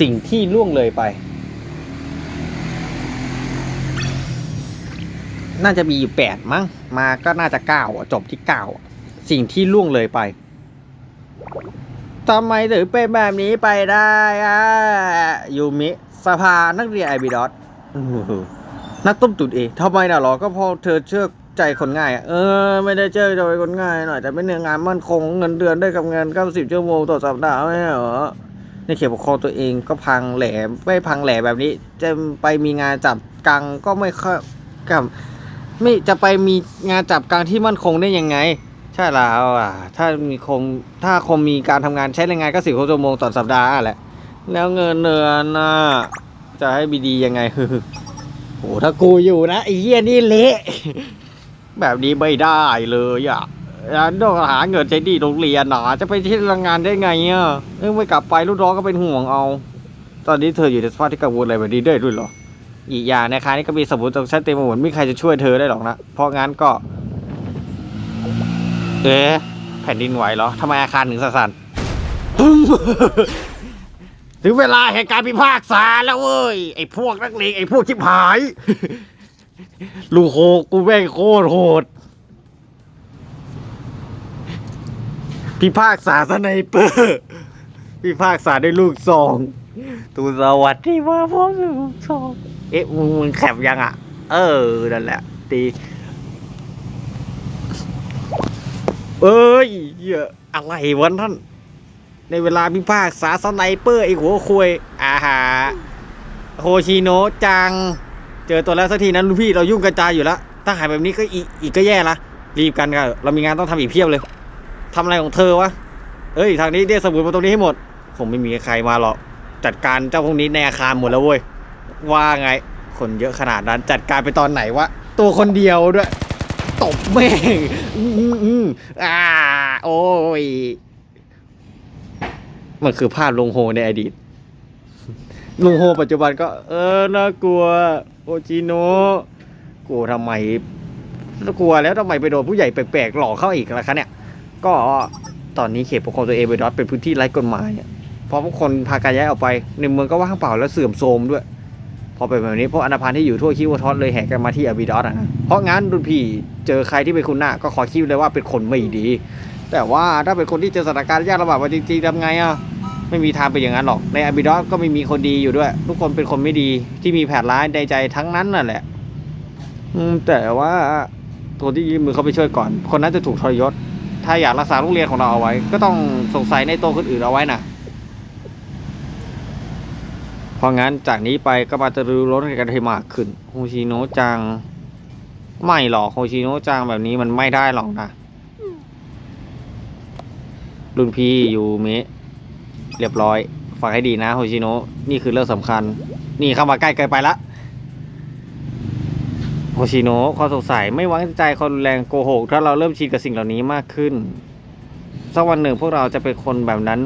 สิ่งที่ล่วงเลยไป น่าจะมีอยู่แปดมั้ง มาก็น่าจะเก้าจบที่เก้าสิ่งที่ล่วงเลยไปทำไมถึงเป็นแบบนี้ไปได้อะยูมิสภานักเรียนไอบีดอสนักต้มตุ๋นเองทำไมน่ะหรอ ก็เพอเธอเชื่อใจคนง่าย เออ ไม่ได้เชื่อใจคนง่ายหน่อย แต่เป็นเนื้องานมั่นคง เงินเดือนได้กับเงินเก้าน90ชั่วโมงต่อสัปดาห์ไม่ใช่เหรอ ในเขตปกครองตัวเองก็พังแหลมไม่พังแหลแบบนี้ จะไปมีงานจับกังก็ไม่ค่อยกับไม่จะไปมีงานจับกลางที่มั่นคงได้ยังไง ใช่แล้วอะถ้ามีคงถ้าคงมีการทำงานใช้แรงงานก็สิบชั่วโมงต่อสัปดาห์แหละ แล้วเงินเดือนน่ะจะให้บีดียังไงโอ้ถ้ากูอยู่นะไอ้เหี้ยนี่เละแบบนี้ไม่ได้เลยอะ ฉันต้องหาเงินใช้ดีโรงเรียนหนาจะไปที่โรงงานได้ไงอะเอ้ยไม่กลับไปลูกน้องก็เป็นห่วงเอา ตอนนี้เธออยู่ในสภาพที่กังวลอะไรแบบนี้ได้ด้วยเหรอ อีกอย่างในครั้งนี้ก็มีสมุดตรงชั้นเต็มไปหมดไม่มีใครจะช่วยเธอได้หรอกนะ เพราะงั้นก็ เอ๊ะแผ่นดินไหวเหรอทำไมอาคารถึงสั่นๆปึ้งถึงเวลาแห่งการพิพากษาแล้วเว้ยไอ้พวกนักเลงไอ้พวกชิบหาย ลูกโหกกูแม่งโคตรโหด พิพากษาสไนเปอร์พิพากษาด้วยลูกซอง ตูสวัสดีมาพร้อมกับลูกซอง เอ๊ะมึงมึงแคบยังอะ เออ นั่นแหละ ตี เอ้ยเหี้ยอะไรวะท่าน ในเวลาพิพากษาสไนเปอร์ไอ้หัวคุยอาหาโฮชิโนะจัง เจอตัวแล้วสักทีนั้นลูกพี่เรายุ่งกระจายอยู่แล้ว ถ้าหายแบบนี้ก็อีกอีกก็แย่ละรีบกันกันเรามีงานต้องทำอีกเพียบเลย ทำอะไรของเธอวะ เอ้ย ทางนี้เรียกสมุดมาตรงนี้ให้หมด คงไม่มีใครมาหรอก จัดการเจ้าพวกนี้ในอาคารหมดแล้วเว้ย ว่าไง คนเยอะขนาดนั้น จัดการไปตอนไหนวะ ตัวคนเดียวด้วย ตบแม่งอื้ออื้ออื้ออ่า โอ้ย มันคือภาพลงโฮในอดีต ลุงโฮปัจจุบันก็ เออ น่ากลัว โอจิโนะกลัวทำไม กลัวแล้วทำไมไปโดนผู้ใหญ่แปลกๆหลอกเข้าอีกล่ะคะเนี่ย ก็ตอนนี้เขตปกครองตัวเองไปดอสเป็นพื้นที่ไร้กฎหมายเพราะพวกคนพาการย้ายออกไปในเมืองก็ว่างเปล่าแล้วเสื่อมโทรมด้วย พอเป็นแบบนี้พวกอนาพันธ์ที่อยู่ทั่วคิวทอสเลยแห่กันมาที่อาบิดอสอะนะเพราะงั้นรุ่นพี่เจอใครที่เป็นคุณหน้าก็ขอคิดเลยว่าเป็นคนไม่ดี แต่ว่าถ้าเป็นคนที่เจอสถานการณ์ยากลำบากมาจริงๆทำไงอะไม่มีทางเป็นอย่างนั้นหรอก ในอาบิดอสก็ไม่มีคนดีอยู่ด้วย ทุกคนเป็นคนไม่ดีที่มีแผนร้ายในใจทั้งนั้นน่ะแหละ อืมแต่ว่าตัวที่ยื่นมือเข้าไปช่วยก่อน คนนั้นจะถูกทรยศ ถ้าอยากรักษาโรงเรียนของเราเอาไว้ ก็ต้องสงสัยในตัวคนอื่นเอาไว้นะเพราะงั้นจากนี้ไปก็มาจะรู้รถกันให้มากขึ้นโฮชิโนะจัง ไม่หรอกโฮชิโนะจังแบบนี้มันไม่ได้หรอกนะรุ่นพี่อยู่เมะเรียบร้อยฟังให้ดีนะโฮชิโนะนี่คือเรื่องสำคัญ นี่เข้ามาใกล้เกินไปละ โฮชิโนะความสงสัยไม่ไว้ใจคนรุนแรงโกหก ถ้าเราเริ่มชินกับสิ่งเหล่านี้มากขึ้นสักวันหนึ่งพวกเราจะเป็นคนแบบนั้น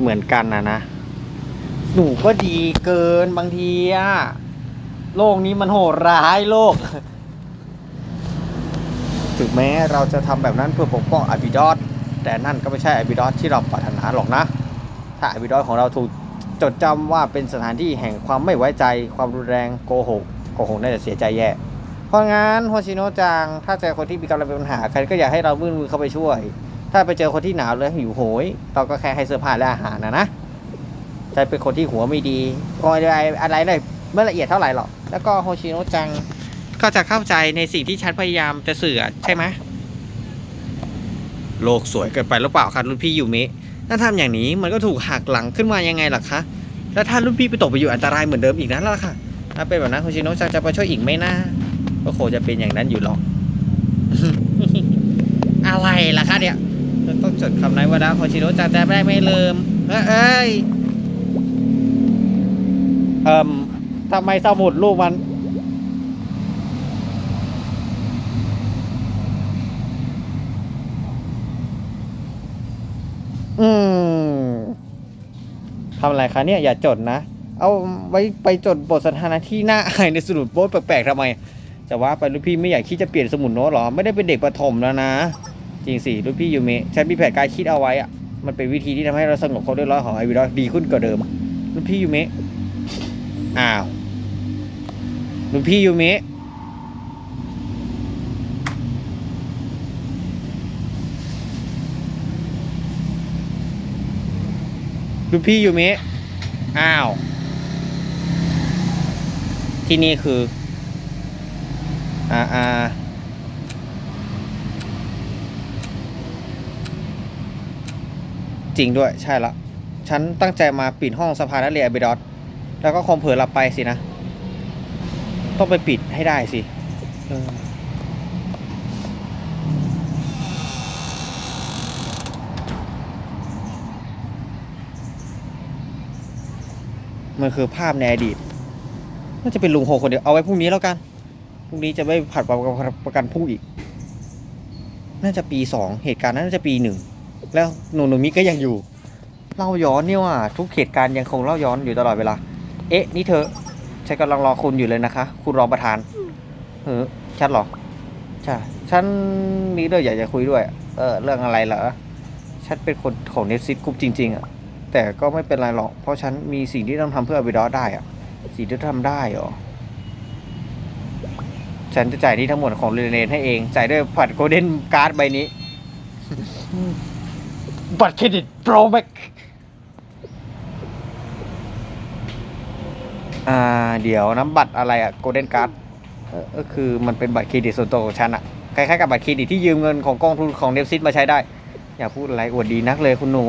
เหมือนกันนะนะ หนูก็ดีเกินบางทีอะโลกนี้มันโหดร้ายโลก ถึงแม้เราจะทำแบบนั้นเพื่อปกป้องอบิดอสแต่นั่นก็ไม่ใช่อบิดอสที่เราปรารถนาหรอกนะ ถ้าอบิดอสของเราถูกจดจำว่าเป็นสถานที่แห่งความไม่ไว้ใจ ความรุนแรงโกหกโกหกน่าจะเสียใจแย่ เพราะงั้นโฮชิโนะจัง ถ้าเจอคนที่มีกำลังเป็นปัญหาใครก็อยากให้เรายื่นมือเข้าไปช่วย ถ้าไปเจอคนที่หนาวเลยหิวโหย เราก็แค่ให้เสื้อผ้าและอาหารนะนะใช่เป็นคนที่หัวไม่ดีก็อะไรอะไรเลยไม่ละเอียดเท่าไหร่หรอกแล้วก็โฮชิโนะจังก็จะเข้าใจในสิ่งที่ฉันพยายามจะสื่อใช่ไหมโลกสวยเกินไปหรือเปล่าคะรุ่นพี่ยูมะถ้าทำอย่างนี้มันก็ถูกหักหลังขึ้นมายังไงล่ะคะแล้วถ้ารุ่นพี่ไปตกไปอยู่อันตรายเหมือนเดิมอีกนั้นล่ะค่ะถ้าเป็นแบบนั้นโฮชิโนะจังจะมาช่วยอีกไหมนะ ก็คงจะเป็นอย่างนั้นอยู่หรอก อะไรล่ะคะเนี่ยต้องจดคำนั้นไว้นะโฮชิโนะจังจะได้ไม่ลืมเอ้ยเอิ่มทำไมสมุดลูกมัน อืมทำอะไรคะเนี่ย อย่าจดนะ เอาไว้ไปจดบทสนทนาที่น่าอายในสมุดโป๊แปลกๆทำไม จะว่าไปลูกพี่ไม่อยากคิดจะเปลี่ยนสมุดโน้ตหรอ ไม่ได้เป็นเด็กประถมแล้วนะ จริงสิลูกพี่ยูเมะฉันมีแผนการคิดเอาไว้อะมันเป็นวิธีที่ทำให้เราสงบความเรียบร้อยของไอวิดอดีขึ้นกว่าเดิมรุ่นพี่ยูเมะอ้าวรุ่นพี่ยูเมะรุ่นพี่ยูเมะอ้าว ที่นี่คือ อ่าอ่าจริงด้วยใช่ละฉันตั้งใจมาปิดห้องสภานักเรียนอเบดอสแล้วก็คงเผลอหลับไปสินะ ต้องไปปิดให้ได้สิมันคือภาพในอดีตน่าจะเป็นลุงโฮคนเดียว เอาไว้พรุ่งนี้แล้วกัน พรุ่งนี้จะไม่ผัดประกันพรุ่งอีก น่าจะปีสองเหตุการณ์นั้นน่าจะปีหนึ่งแล้วหนูหนูมิก็ยังอยู่ เล่าย้อนเนี่ยว่าทุกเหตุการณ์ยังคงเล่าย้อนอยู่ตลอดเวลา เอ๊ะ นี่เธอฉันกำลังรอคุณอยู่เลยนะคะ คุณรองประธานเออชัดหรอใช่ฉันมีเรื่องอยากจะคุยด้วย เออเรื่องอะไรเหรอฉันเป็นคนของเนซิตกรุ๊ปจริง ๆอะแต่ก็ไม่เป็นไรหรอก เพราะฉันมีสิ่งที่ต้องทำเพื่ออบิดอสได้อะสิ่งที่ทำได้หรอ ฉันจะจ่ายหนี่ทั้งหมดของเรนเรนให้เอง จ่ายด้วยผัดโกลเด้นการ์ดใบนี้ บัตรเครดิตโปรแม็กอ่า เดี๋ยวน้ำบัตรอะไรอะโกลเด้นการ์ดก็คือมันเป็นบัตรเครดิตส่วนตัวของฉันอะคล้ายๆกับบัตรเครดิตที่ยืมเงินของกองทุนของเนฟซิตมาใช้ได้ อย่าพูดอะไรอวดดีนักเลยคุณหนู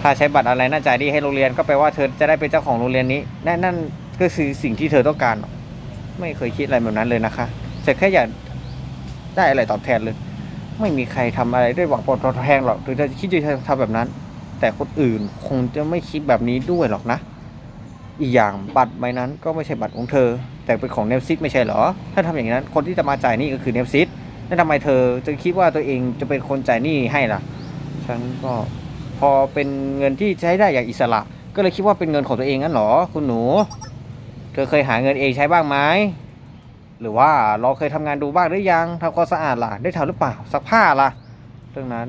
ถ้าใช้บัตรอะไรน่าจ่ายหนี่ให้โรงเรียนก็แปลว่าเธอจะได้เป็นเจ้าของโรงเรียนนี้นั่นนั่นก็คือสิ่งที่เธอต้องการ ไม่เคยคิดอะไรแบบนั้นเลยนะคะแต่แค่อยากได้อะไรตอบแทนเลย ไม่มีใครทำอะไรด้วยหวังผลตอบแทนหรอกหรือจะคิดจะทำแบบนั้น แต่คนอื่นคงจะไม่คิดแบบนี้ด้วยหรอกนะ อีกอย่างบัตรใบนั้นก็ไม่ใช่บัตรของเธอ แต่เป็นของเนฟซิตไม่ใช่เหรอ ถ้าทำอย่างนั้นคนที่จะมาจ่ายนี้ก็คือเนฟซิตแล้วทำไมเธอจะคิดว่าตัวเองจะเป็นคนจ่ายหนี้ให้ล่ะ ฉันก็พอเป็นเงินที่ใช้ได้อย่างอิสระ ก็เลยคิดว่าเป็นเงินของตัวเองงั้นหรอ คุณหนู ธอเคยหาเงินเองใช้บ้างไหมหรือว่าเราเคยทำงานดูบ้างหรือยังทำความสะอาดล่ะ ได้ทำหรือเปล่าซักผ้าล่ะเรื่องนั้น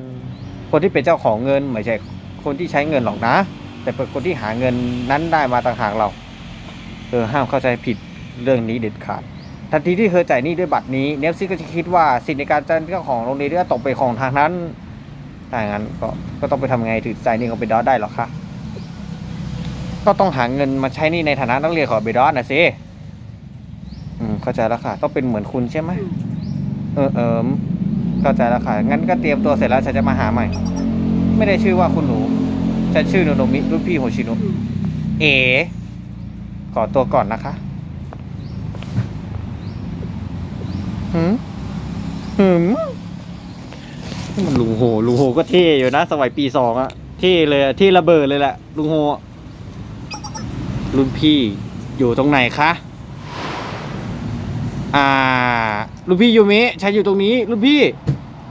คนที่เป็นเจ้าของเงินไม่ใช่คนที่ใช้เงินหรอกนะ แต่เป็นคนที่หาเงินนั้นได้มาต่างหากเราเธอห้ามเข้าใจผิดเรื่องนี้เด็ดขาดทันทีที่เธอจ่ายหนี้ด้วยบัตรนี้เนฟซี่ก็จะคิดว่าสิทธิในการจ่ายเจ้าของโรงเรียนก็ตกเป็นของทางนั้นถ้าอย่างนั้นก็ก็ต้องไปทำไงถึงจ่ายหนี้ของเบดอได้หรอคะ ก็ต้องหาเงินมาใช้หนี่ในฐานะนักเรียนของเบดอสนะสิอืมเข้าใจแล้วค่ะ ต้องเป็นเหมือนคุณใช่ไหมเออเออเข้าใจแล้วค่ะ งั้นก็เตรียมตัวเสร็จแล้วฉันจะมาหาใหม่ ไม่ได้ชื่อว่าคุณหนูฉันชื่อโนโนมิรุ่นพี่โฮชิโนะเอ ขอตัวก่อนนะคะหืมหืมนี่มันลุงโฮลุงโฮก็เท่อยู่นะ สมัยปีสองอะเท่เลยอะเท่ระเบิดเลยแหละลุงโฮอะ รุ่นพี่อยู่ตรงไหนคะ อ่าลูกพี่ยูมะฉันอยู่ตรงนี้ลูกพี่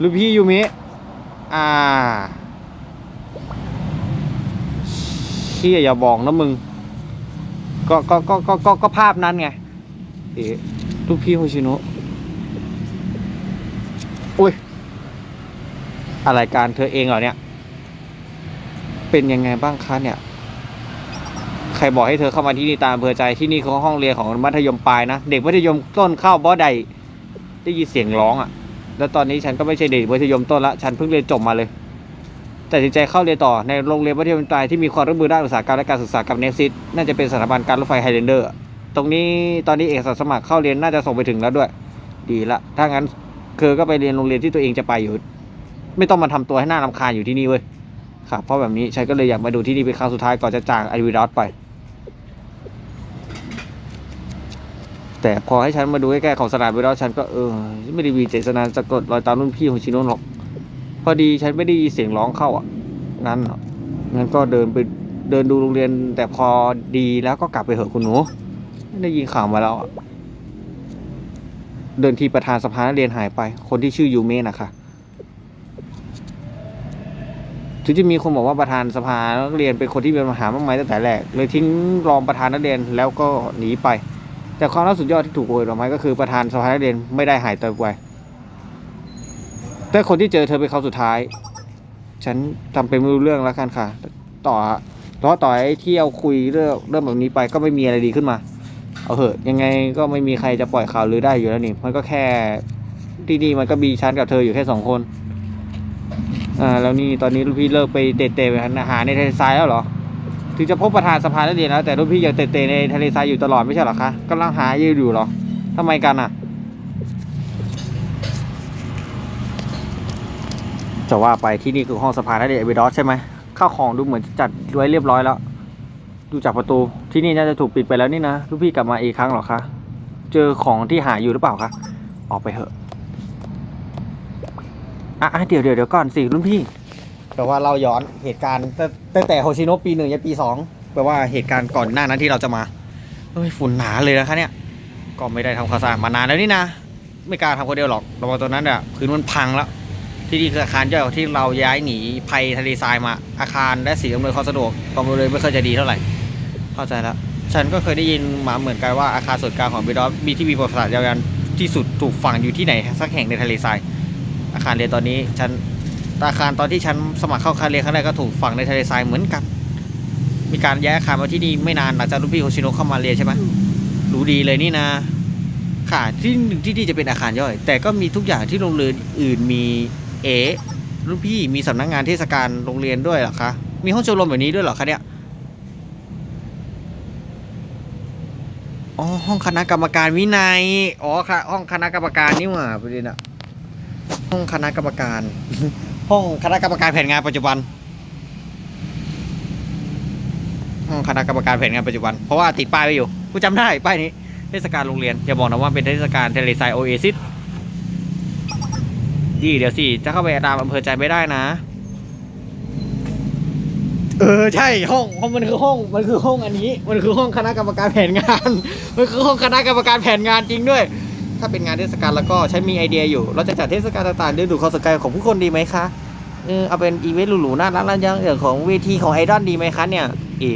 ลูกพี่ยูมะอ่าเชี่ยอย่าบอกนะมึง ก็ก็ก็ก็ก็ก็ภาพนั้นไง เอ๊ะลูกพี่โฮชิโนะอุ้ย อะไรการเธอเองเหรอเนี่ย เป็นยังไงบ้างคะเนี่ย ใครบอกให้เธอเข้ามาที่นี่ตามอำเภอใจที่นี่คือห้องเรียนของมัธยมปลายนะ เด็กมัธยมต้นเข้าบ่ใดได้ยินเสียงร้องอะ่ะ แล้วตอนนี้ฉันก็ไม่ใช่เด็กมัธยมต้นละ ฉันเพิ่งเรียนจบมาเลยแต่สินใจเข้าเรียนต่อในโรงเรียนมัธยมปลายที่มีความร่วมมือด้านอุตสาหกรรมและการศึกษากับเนฟซิตน่าจะเป็นสถาบันการรถไฟไฮแลนเดอร์ตรงนี้ตอนนี้เอกสารสมัครเข้าเรียนน่าจะส่งไปถึงแล้วด้วย ดีละถ้างั้นเธอก็ไปเรียนโรงเรียนที่ตัวเองจะไปอยู่ ไม่ต้องมาทำตัวให้หน้ารำคาญอยู่ที่นี่เว้ยครับเพราะแบบนี้ฉันก็เลยอยากมาดูที่นี่เป็นครั้งสุดท้ายก่อนจะจากไอวิดอสไป แต่พอให้ฉันมาดูใกล้ๆของสนามไปแล้วฉันก็เออไม่ได้มีเจตนาจะกดรอยตามรุ่นพี่ของชิโนะหรอก พอดีฉันไม่ได้ยินเสียงร้องเข้าอะงั้นงั้นก็เดินไปเดินดูโรงเรียน แต่พอดีแล้วก็กลับไปเหอะคุณหนูไม่ได้ยินข่าวมาแล้วอะเดินทีประธานสภานักเรียนหายไป คนที่ชื่อยูเมะนะคะถึงจะมีคนบอกว่าประธานสภานักเรียนเป็นคนที่มีปัญหามากมายตั้งแต่แรกเลยทิ้งรองประธานนักเรียนแล้วก็หนีไป แต่ความล่าสุดยอดที่ถูกโวยออกมาก็คือประธานสภานักเรียนไม่ได้หายตัวไปแต่คนที่เจอเธอเป็นครั้งสุดท้าย ฉันทำเป็นไม่รู้เรื่องแล้วกันค่ะ ต่อเพราะต่อให้เที่ยวคุยเรื่องเรื่องแบบนี้ไปก็ไม่มีอะไรดีขึ้นมา เอาเหอะยังไงก็ไม่มีใครจะปล่อยข่าวลือได้อยู่แล้วนี่ มันก็แค่ที่นี่มันก็มีฉันกับเธออยู่แค่สองคน อ่าแล้วนี่ตอนนี้รุ่นพี่เลิกไปเตะๆไปอาหารในทะเลทรายแล้วเหรอ ถึงจะพบประธานสภานักเรียนแล้วแต่รุ่นพี่ยังเตะในทะเลทรายอยู่ตลอดไม่ใช่หรอคะกำลังหาอยู่หรอทำไมกันอะ จะว่าไปที่นี่คือห้องสภานักเรียเอเวดอสใช่ไหมข้าวของดูเหมือนจัดไว้เรียบร้อยแล้ว ดูจากประตูที่นี่น่าจะถูกปิดไปแล้วนี่นะลูกพี่กลับมาอีกครั้งหรอคะเจอของที่หาอยู่หรือเปล่าคะออกไปเถอะอะอะเดี๋ยวเดี๋ยวเดี๋ยวก่อนสิรุ่นพี่ แปลว่าเราย้อนเหตุการณ์ตั้งตั้งแต่โฮชิโนะปีหนึ่งยันปีสองแปลว่าเหตุการณ์ก่อนหน้านั้นที่เราจะมาเฮ้ยฝุ่นหนาเลยนะคะเนี่ย ก็ไม่ได้ทำความสะอาดมานานแล้วนี่นะ ไม่กล้าทำคนเดียวหรอกระวังตัวนั้นอะพื้นมันพังแล้ว ที่นี่คืออาคารย่อยที่เราย้ายหนีภัยทะเลทรายมา อาคารและสิ่งอำนวยความสะดวกความเลยไม่เคยจะดีเท่าไหร่ เข้าใจแล้ว ฉันก็เคยได้ยินมาเหมือนกันว่าอาคารส่วนกลางของบีดอสมีที่มีประวัติศาสตร์ยาวนานที่สุดถูกฝังอยู่ที่ไหนสักแห่งในทะเลทราย อาคารเรียนตอนนี้ฉัน อาคารตอนที่ฉันสมัครเข้าอาคารเรียนครั้งแรกก็ถูกฝังในทะเลทรายเหมือนกัน มีการย้ายอาคารมาที่นี่ไม่นานหลังจากรุ่นพี่โฮชิโนะเข้ามาเรียนใช่ไหมรู้ดีเลยนี่นะ ค่ะที่หนึ่งที่นี่จะเป็นอาคารย่อย แต่ก็มีทุกอย่างที่โรงเรียนอื่นมีเอ๋รุ่นพี่มีสำนักงานเทศกาลโรงเรียนด้วยเหรอคะ มีห้องชมรมแบบนี้ด้วยเหรอคะเนี่ยอ๋อห้องคณะกรรมการวินัยอ๋อค่ะห้องคณะกรรมการนี่หว่าประเด็นอะห้องคณะกรรมการ ห้องคณะกรรมการแผนงานปัจจุบันห้องคณะกรรมการแผนงานปัจจุบัน เพราะว่าติดป้ายไว้อยู่กูจำได้ป้ายนี้เทศกาลโรงเรียนอย่าบอกนะว่าเป็นเทศกาลเทเลไซโอเอซิสดีเดี๋ยวสิ จะเข้าไปตามอำเภอใจไม่ได้นะ เออใช่ห้องห้องมันคือห้องมันคือห้องอันนี้ มันคือห้องคณะกรรมการแผนงาน มันคือห้องคณะกรรมการแผนงานจริงด้วย ถ้าเป็นงานเทศกาลแล้วก็ใช้มีไอเดียอยู่ เราจะจัดเทศกาลต่างๆเดือดูความสนใจของผู้คนดีไหมคะเออเอาเป็นอีเวนต์หรูๆน่ารักน่ายังอย่างของเวทีของไอดอลดีไหมคะเนี่ยเอ๋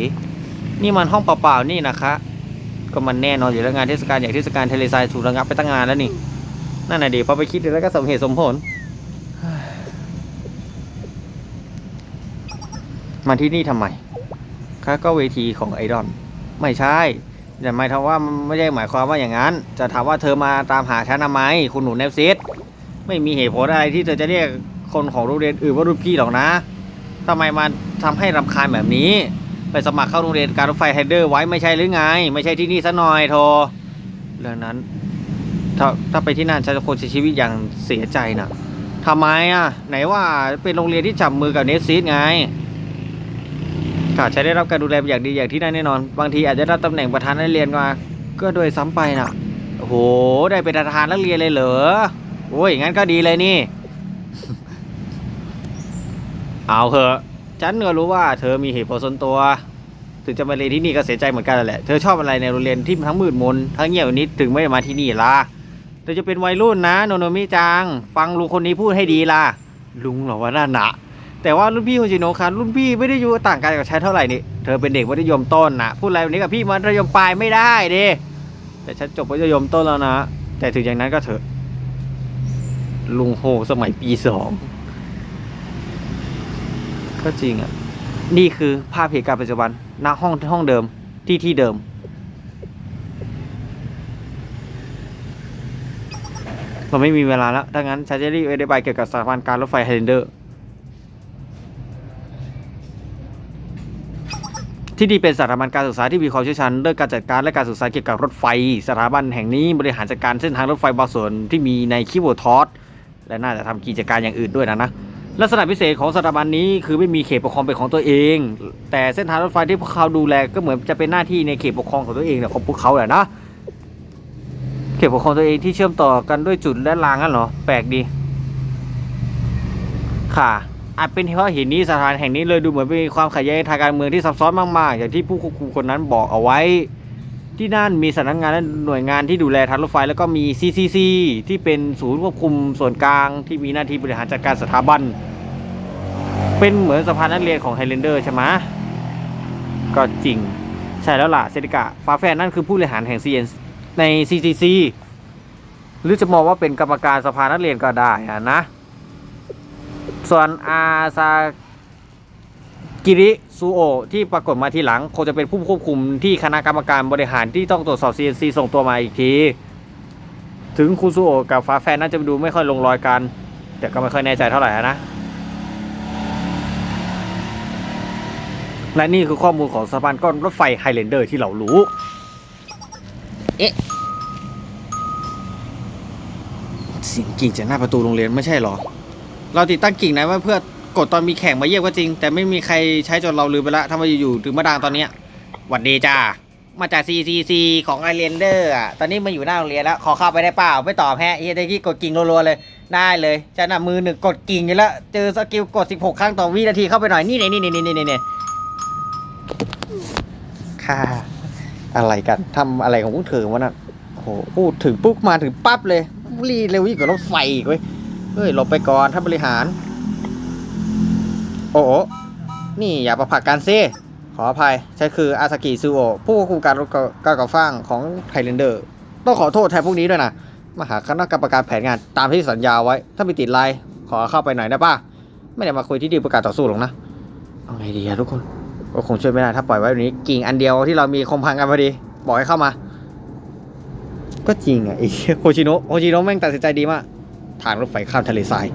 นี่มันห้องเปล่าๆนี่นะคะ ก็มันแน่นอนอยู่แล้วงานเทศกาลอย่างเทศกาลเทเลไซถูกระงับไปตั้งนานแล้วนี่นั่นน่ะดิพอไปคิดดูแล้วก็สมเหตุสมผล มาที่นี่ทำไมคะก็เวทีของไอดอลไม่ใช่ แต่หมายถึงว่าไม่ได้หมายความว่าอย่างนั้น จะถามว่าเธอมาตามหาฉันทำไมคุณหนูเนฟซิสไม่มีเหตุผลอะไรที่เธอจะเรียกคนของโรงเรียนอื่นว่ารุ่นพี่หรอกนะทำไมมาทำให้รำคาญแบบนี้ ไปสมัครเข้าโรงเรียนการรถไฟไฮเดอร์ไว้ไม่ใช่หรือไง ไม่ใช่ที่นี่ซะหน่อยโทเรื่องนั้น ถ้าถ้าไปที่นั่นฉันจะคงเสียชีวิตอย่างเสียใจนะทำไมอะ ไหนว่าเป็นโรงเรียนที่จับมือกับเนสซีดไง ก็ใช้ได้รับการดูแลอย่างดีอย่างที่นั่นแน่นอน บางทีอาจจะได้รับตำแหน่งประธานนักเรียนมา ก็โดยซ้ำไปนะโอ้โห ได้เป็นประธานนักเรียนเลยเหรอ โอ้ยงั้นก็ดีเลยนี่ เอาเถอะ ฉันก็รู้ว่าเธอมีเหตุผลส่วนตัว ถึงจะมาเรียนที่นี่ก็เสียใจเหมือนกันแหละ เธอชอบอะไรในโรงเรียนที่ทั้งมืดมน ทั้งเงียบนิดถึงไม่มาที่นี่ล่ะ เธอจะเป็นวัยรุ่นนะ โนโนมิจัง ฟังลุงคนนี้พูดให้ดีล่ะ ลุงเหรอวะนั่นนะ แต่ว่ารุ่นพี่โฮจิโนะครับรุ่นพี่ไม่ได้อยู่ต่างกันกับฉันเท่าไหร่นี่เธอเป็นเด็กมัธยมต้นนะพูดอะไรแบบนี้กับพี่มัธยมปลายไม่ได้เด้แต่ฉันจบมัธยมต้นแล้วนะ แต่ถึงอย่างนั้นก็เถอะ ลุงโฮสมัยปีสองก็จริงอะ นี่คือภาพเหตุการณ์ปัจจุบันณห้องห้องเดิมที่ที่เดิม เราไม่มีเวลาแล้ว ดังนั้นฉันจะรีบอธิบายเกี่ยวกับสถาบันการรถไฟไฮเลนเดอร์ ที่นี่เป็นสถาบันการศึกษาที่มีความเชี่ยวชาญเรื่องการจัดการและการศึกษาเกี่ยวกับรถไฟ สถาบันแห่งนี้บริหารจัดการเส้นทางรถไฟบางส่วนที่มีในคิวทอสและน่าจะทำกิจการอย่างอื่นด้วยนะนะลักษณะพิเศษของสถาบันนี้คือไม่มีเขตปกครองเป็นของตัวเอง แต่เส้นทางรถไฟที่พวกเขาดูแลก็เหมือนจะเป็นหน้าที่ในเขตปกครองของตัวเองเนี่ยของพวกเขาแหละนะเขตปกครองตัวเองที่เชื่อมต่อกันด้วยจุดและรางนั่นเหรอแปลกดีค่ะ อาจเป็นเพราะเหตุนี้สถานแห่งนี้เลยดูเหมือนมีความขัดแย้งทางการเมืองที่ซับซ้อนมากๆ อย่างที่ผู้ควบคุมคนนั้นบอกเอาไว้ ที่นั่นมีสำนักงานและหน่วยงานที่ดูแลทางรถไฟ แล้วก็มี CCC ที่เป็นศูนย์ควบคุมส่วนกลางที่มีหน้าที่บริหารจัดการสถาบัน เป็นเหมือนสภานักเรียนของไฮเลนเดอร์ใช่ไหมก็จริง ใช่แล้วล่ะเซติกะฟ้าแฟนนั่นคือผู้บริหารแห่ง CN ใน CCC หรือจะมองว่าเป็นกรรมการสภานักเรียนก็ได้อะนะ ส่วนอาซากิริซูโอที่ปรากฏมาทีหลัง คงจะเป็นผู้ควบคุมที่คณะกรรมการบริหารที่ต้องตรวจสอบ CNC ส่งตัวมาอีกที ถึงคุณซูโอกับฟ้าแฟนน่าจะดูไม่ค่อยลงรอยกัน แต่ก็ไม่ค่อยแน่ใจเท่าไหร่นะ และนี่คือข้อมูลของสะพานก้อนรถไฟไฮแลนเดอร์ที่เรารู้ เอ๊ะเสียงกิ่งจากหน้าประตูโรงเรียนไม่ใช่เหรอ เราติดตั้งกิ่งนะไว้เพื่อกดตอนมีแข่งมาเยี่ยมก็จริง แต่ไม่มีใครใช้จนเราลืมไปละถ้ามาอยู่ๆถึงมาดังตอนเนี้ยหวัดดีจ้ามาจาก CCC ของไอเรนเดอร์อะตอนนี้มาอยู่หน้าโรงเรียนแล้ว ขอเข้าไปได้เปล่าไม่ตอบแฮะเฮียได้ที่กดกิ่งรัวๆเลยได้เลยจะน่ะมือหนึ่งกดกิ่งอยู่แล้วเจอสกิลกด 16 ครั้งต่อวินาทีเข้าไปหน่อยนี่นี่นี่นี่นี่นี่นี่ค่ะอะไรกันทำอะไรของพวกเธอวะน่ะโอ้โหพูดถึงปุ๊บมาถึงปั๊บเลยรีเร็วยิ่งกว่ารถไฟอีกเว้ย เฮ้ยหลบไปก่อนท่านบริหาร โอ้โหนี่อย่าประผักกันซิขออภัยฉันคืออาซากิซูโอผู้ควบคุมการรถก้าวก่อฟ้างของไทเลนเดอร์ ต้องขอโทษแทนพวกนี้ด้วยนะมาหาคณะกรรมการแผนงานตามที่สัญญาไว้ ถ้ามีติดไลน์ขอเข้าไปหน่อยได้ป่ะไม่ได้มาคุยที่ดีประกาศต่อสู้หรอกนะ เอาไงดีอะทุกคนก็คงช่วยไม่ได้ถ้าปล่อยไว้แบบนี้กิ่งอันเดียวที่เรามีคงพังกันพอดีบอกให้เข้ามา ก็จริงอะไอ้โฮชิโนะโฮชิโนะแม่งตัดสินใจดีมาก ทางรถไฟข้ามทะเลทราย